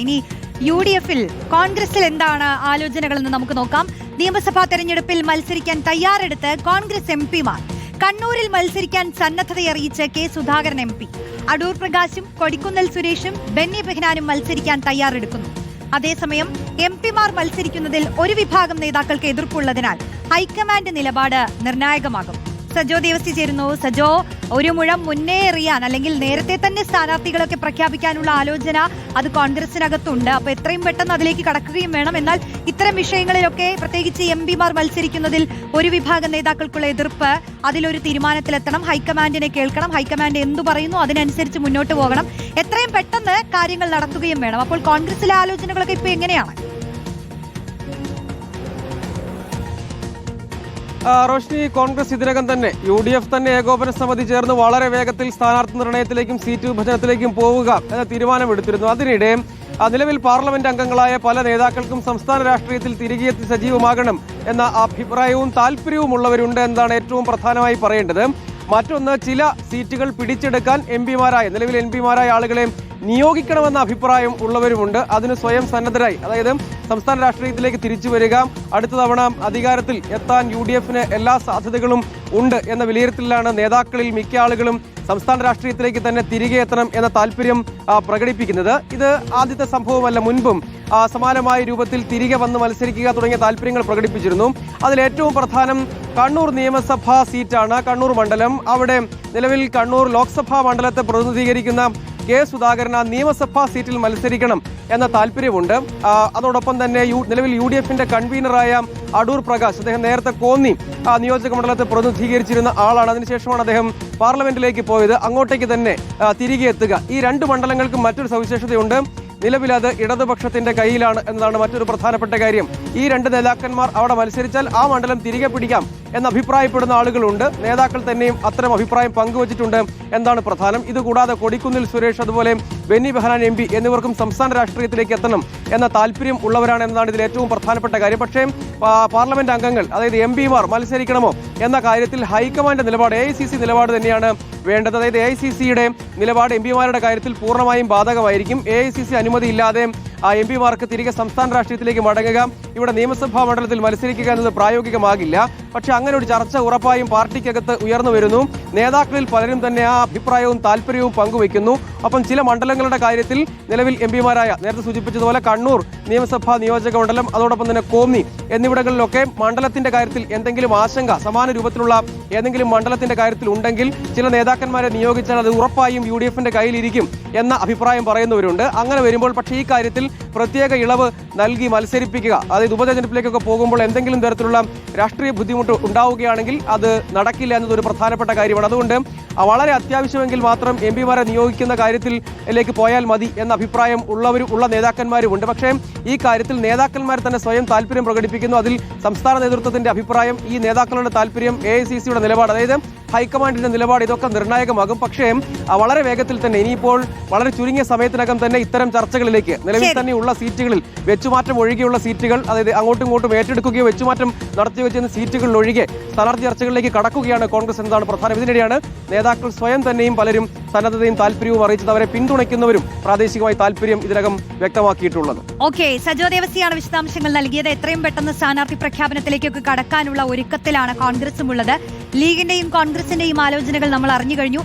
ഇനി U D എഫിൽ കോൺഗ്രസിൽ എന്താണ് ആലോചനകളെന്ന് നമുക്ക് നോക്കാം. നിയമസഭാ തെരഞ്ഞെടുപ്പിൽ മത്സരിക്കാൻ തയ്യാറെടുത്ത് കോൺഗ്രസ് എം പിമാർ. കണ്ണൂരിൽ മത്സരിക്കാൻ സന്നദ്ധതയറിയിച്ച് K Sudhakaran M P. Adoor പ്രകാശും കൊടിക്കുന്നൽ സുരേഷും ബെന്നി ബെഹ്നാനും മത്സരിക്കാൻ തയ്യാറെടുക്കുന്നു. അതേസമയം എം പിമാർ മത്സരിക്കുന്നതിൽ ഒരു വിഭാഗം നേതാക്കൾക്ക് എതിർപ്പുള്ളതിനാൽ ഹൈക്കമാൻഡ് നിലപാട് നിർണായകമാകും. സജോ ദേവസ്തി ചേരുന്നു. സജോ ഒരു മുഴം മുന്നേ എറിയാൻ അല്ലെങ്കിൽ നേരത്തെ തന്നെ സ്ഥാനാർത്ഥികളൊക്കെ പ്രഖ്യാപിക്കാനുള്ള ആലോചന അത് കോൺഗ്രസിനകത്തുണ്ട്. അപ്പൊ എത്രയും പെട്ടെന്ന് അതിലേക്ക് കടക്കുകയും വേണം. എന്നാൽ ഇത്തരം വിഷയങ്ങളിലൊക്കെ പ്രത്യേകിച്ച് എം പിമാർ മത്സരിക്കുന്നതിൽ ഒരു വിഭാഗം നേതാക്കൾക്കുള്ള എതിർപ്പ് അതിലൊരു തീരുമാനത്തിലെത്തണം. ഹൈക്കമാൻഡിനെ കേൾക്കണം. ഹൈക്കമാൻഡ് എന്തു പറയുന്നു അതിനനുസരിച്ച് മുന്നോട്ട് പോകണം. എത്രയും പെട്ടെന്ന് കാര്യങ്ങൾ നടത്തുകയും വേണം. അപ്പോൾ കോൺഗ്രസിലെ ആലോചനകളൊക്കെ ഇപ്പൊ എങ്ങനെയാണ്? റോഷ്നി കോൺഗ്രസ് ഇതിനകം തന്നെ യു ഡി എഫ് തന്നെ ഏകോപന സമിതി ചേർന്ന് വളരെ വേഗത്തിൽ സ്ഥാനാർത്ഥി നിർണയത്തിലേക്കും സീറ്റ് വിഭജനത്തിലേക്കും പോവുക എന്ന തീരുമാനമെടുത്തിരുന്നു. അതിനിടെ നിലവിൽ പാർലമെന്റ് അംഗങ്ങളായ പല നേതാക്കൾക്കും സംസ്ഥാന രാഷ്ട്രീയത്തിൽ തിരികെയെത്തി സജീവമാകണം എന്ന അഭിപ്രായവും താല്പര്യവും ഉള്ളവരുണ്ട് എന്നതാണ് ഏറ്റവും പ്രധാനമായി പറയേണ്ടത്. മറ്റൊന്ന് ചില സീറ്റുകൾ പിടിച്ചെടുക്കാൻ എം പിമാരായ നിലവിൽ എം പിമാരായ ആളുകളെ നിയോഗിക്കണമെന്ന അഭിപ്രായം ഉള്ളവരുമുണ്ട്. അതിന് സ്വയം സന്നദ്ധരായി അതായത് സംസ്ഥാന രാഷ്ട്രീയത്തിലേക്ക് തിരിച്ചു വരിക അടുത്ത തവണ അധികാരത്തിൽ എത്താൻ യു ഡി എഫിന് എല്ലാ സാധ്യതകളും ഉണ്ട് എന്ന വിലയിരുത്തലിലാണ് നേതാക്കളിൽ മിക്ക ആളുകളും സംസ്ഥാന രാഷ്ട്രീയത്തിലേക്ക് തന്നെ തിരികെ എത്തണം എന്ന താല്പര്യം പ്രകടിപ്പിക്കുന്നത്. ഇത് ആദ്യത്തെ സംഭവമല്ല മുൻപും സമാനമായ രൂപത്തിൽ തിരികെ വന്ന് മത്സരിക്കുക തുടങ്ങിയ താല്പര്യങ്ങൾ പ്രകടിപ്പിച്ചിരുന്നു. അതിൽ ഏറ്റവും പ്രധാനം കണ്ണൂർ നിയമസഭാ സീറ്റാണ് കണ്ണൂർ മണ്ഡലം. അവിടെ നിലവിൽ കണ്ണൂർ ലോക്സഭാ മണ്ഡലത്തെ പ്രതിനിധീകരിക്കുന്ന കെ സുധാകരന് നിയമസഭാ സീറ്റിൽ മത്സരിക്കണം എന്ന താല്പര്യമുണ്ട്. അതോടൊപ്പം തന്നെ യു നിലവിൽ യു ഡി എഫിന്റെ കൺവീനറായ അടൂർ പ്രകാശ് അദ്ദേഹം നേരത്തെ കോന്നി ആ, നിയോജക മണ്ഡലത്തെ പ്രതിനിധീകരിച്ചിരുന്ന ആളാണ്. അതിനുശേഷമാണ് അദ്ദേഹം പാർലമെന്റിലേക്ക് പോയത്. അങ്ങോട്ടേക്ക് തന്നെ തിരികെ എത്തുക. ഈ രണ്ട് മണ്ഡലങ്ങൾക്കും മറ്റൊരു സവിശേഷതയുണ്ട്. നിലവിൽ അത് ഇടതുപക്ഷത്തിന്റെ കയ്യിലാണ് എന്നതാണ് മറ്റൊരു പ്രധാനപ്പെട്ട കാര്യം. ഈ രണ്ട് നേതാക്കന്മാർ അവിടെ മത്സരിച്ചാൽ ആ മണ്ഡലം തിരികെ പിടിക്കാം എന്ന് അഭിപ്രായപ്പെടുന്ന ആളുകളുണ്ട്. നേതാക്കൾ തന്നെയും അത്തരം അഭിപ്രായം പങ്കുവച്ചിട്ടുണ്ട് എന്താണ് പ്രധാനം. ഇതുകൂടാതെ കൊടിക്കുന്നിൽ സുരേഷ് അതുപോലെ ബെന്നി ബെഹനാൻ എം പി എന്നിവർക്കും സംസ്ഥാന രാഷ്ട്രീയത്തിലേക്ക് എത്തണം എന്ന താല്പര്യം ഉള്ളവരാണ് എന്നതാണ് ഇതിൽ ഏറ്റവും പ്രധാനപ്പെട്ട കാര്യം. പക്ഷേ പാർലമെന്റ് അംഗങ്ങൾ അതായത് എം പിമാർ മത്സരിക്കണമോ എന്ന കാര്യത്തിൽ ഹൈക്കമാൻഡ് നിലപാട് എ നിലപാട് തന്നെയാണ് വേണ്ടത്. അതായത് എ ഐ സി സിയുടെ നിലപാട് എം പിമാരുടെ കാര്യത്തിൽ പൂർണമായും ബാധകമായിരിക്കും. എ ഐ സി സി അനുമതി ഇല്ലാതെ ആ എം പിമാർക്ക് തിരികെ സംസ്ഥാന രാഷ്ട്രീയത്തിലേക്ക് മടങ്ങുക ഇവിടെ നിയമസഭാ മണ്ഡലത്തിൽ മത്സരിക്കുക എന്നത് പ്രായോഗികമാകില്ല. പക്ഷെ അങ്ങനെ ഒരു ചർച്ച ഉറപ്പായും പാർട്ടിക്കകത്ത് ഉയർന്നു വരുന്നു. നേതാക്കളിൽ പലരും തന്നെ ആ അഭിപ്രായവും താല്പര്യവും പങ്കുവയ്ക്കുന്നു. ഒപ്പം ചില മണ്ഡലങ്ങളുടെ കാര്യത്തിൽ നിലവിൽ എം പിമാരായ നേരത്തെ സൂചിപ്പിച്ചതുപോലെ കണ്ണൂർ നിയമസഭാ നിയോജക മണ്ഡലം അതോടൊപ്പം തന്നെ കോന്നി എന്നിവിടങ്ങളിലൊക്കെ മണ്ഡലത്തിന്റെ കാര്യത്തിൽ എന്തെങ്കിലും ആശങ്ക സമാന രൂപത്തിലുള്ള ഏതെങ്കിലും മണ്ഡലത്തിന്റെ കാര്യത്തിൽ ഉണ്ടെങ്കിൽ ചില നേതാക്കന്മാരെ നിയോഗിച്ചാൽ അത് ഉറപ്പായും യു ഡി എഫിന്റെ കയ്യിലിരിക്കും എന്ന അഭിപ്രായം പറയുന്നവരുണ്ട്. അങ്ങനെ വരുമ്പോൾ പക്ഷേ ഈ കാര്യത്തിൽ പ്രത്യേക ഇളവ് നൽകി മത്സരിപ്പിക്കുക അതായത് ഉപതെരഞ്ഞെടുപ്പിലേക്കൊക്കെ പോകുമ്പോൾ എന്തെങ്കിലും തരത്തിലുള്ള രാഷ്ട്രീയ ബുദ്ധിമുട്ട് ഉണ്ടാവുകയാണെങ്കിൽ അത് നടക്കില്ല എന്നത് ഒരു പ്രധാനപ്പെട്ട കാര്യമാണ്. അതുകൊണ്ട് വളരെ അത്യാവശ്യമെങ്കിൽ മാത്രം എം പിമാരെ നിയോഗിക്കുന്ന കാര്യത്തിലേക്ക് പോയാൽ മതി എന്ന അഭിപ്രായം ഉള്ളവരും ഉള്ള നേതാക്കന്മാരുമുണ്ട്. പക്ഷേ ഈ കാര്യത്തിൽ നേതാക്കന്മാർ തന്നെ സ്വയം താല്പര്യം പ്രകടിപ്പിക്കുന്നു. അതിൽ സംസ്ഥാന നേതൃത്വത്തിന്റെ അഭിപ്രായം ഈ നേതാക്കളുടെ താല്പര്യം എ ഐ സി സിയുടെ നിലപാട് അതായത് ഹൈക്കമാൻഡിന്റെ നിലപാട് ഇതൊക്കെ നിർണായകമാകും. പക്ഷേ വളരെ വേഗത്തിൽ തന്നെ ഇനിയിപ്പോൾ വളരെ ചുരുങ്ങിയ സമയത്തിനകം തന്നെ ഇത്തരം ചർച്ചകളിലേക്ക് നിലവിൽ തന്നെ ഉള്ള സീറ്റുകളിൽ വെച്ചുമാറ്റം ഒഴികെയുള്ള സീറ്റുകൾ അതായത് അങ്ങോട്ടും ഇങ്ങോട്ടും ഏറ്റെടുക്കുകയോ വെച്ചുമാറ്റം നടത്തി വെച്ചിരുന്ന സീറ്റുകളിൽ ഒഴികെ സ്ഥാനാർത്ഥി ചർച്ചകളിലേക്ക് കടക്കുകയാണ് കോൺഗ്രസ് എന്നതാണ് പ്രധാനം. ഇതിനിടെയാണ് നേതാക്കൾ സ്വയം തന്നെയും പലരും സന്നദ്ധതയും താല്പര്യവും അറിയിച്ചത്. അവരെ പിന്തുണയ്ക്കുന്നവരും പ്രാദേശികമായി താല്പര്യം ഇതിനകം വ്യക്തമാക്കിയിട്ടുള്ളത്. ഓക്കെ സജോ ദേവസിയാണ് വിശദാംശങ്ങൾ നൽകിയത്. എത്രയും പെട്ടെന്ന് സ്ഥാനാർത്ഥി പ്രഖ്യാപനത്തിലേക്കൊക്കെ കടക്കാനുള്ള ഒരുക്കത്തിലാണ് കോൺഗ്രസും ഉള്ളത്. ലീഗിന്റെയും കോൺഗ്രസിന്റെയും ആലോചനകൾ നമ്മൾ അറിഞ്ഞു കഴിഞ്ഞു.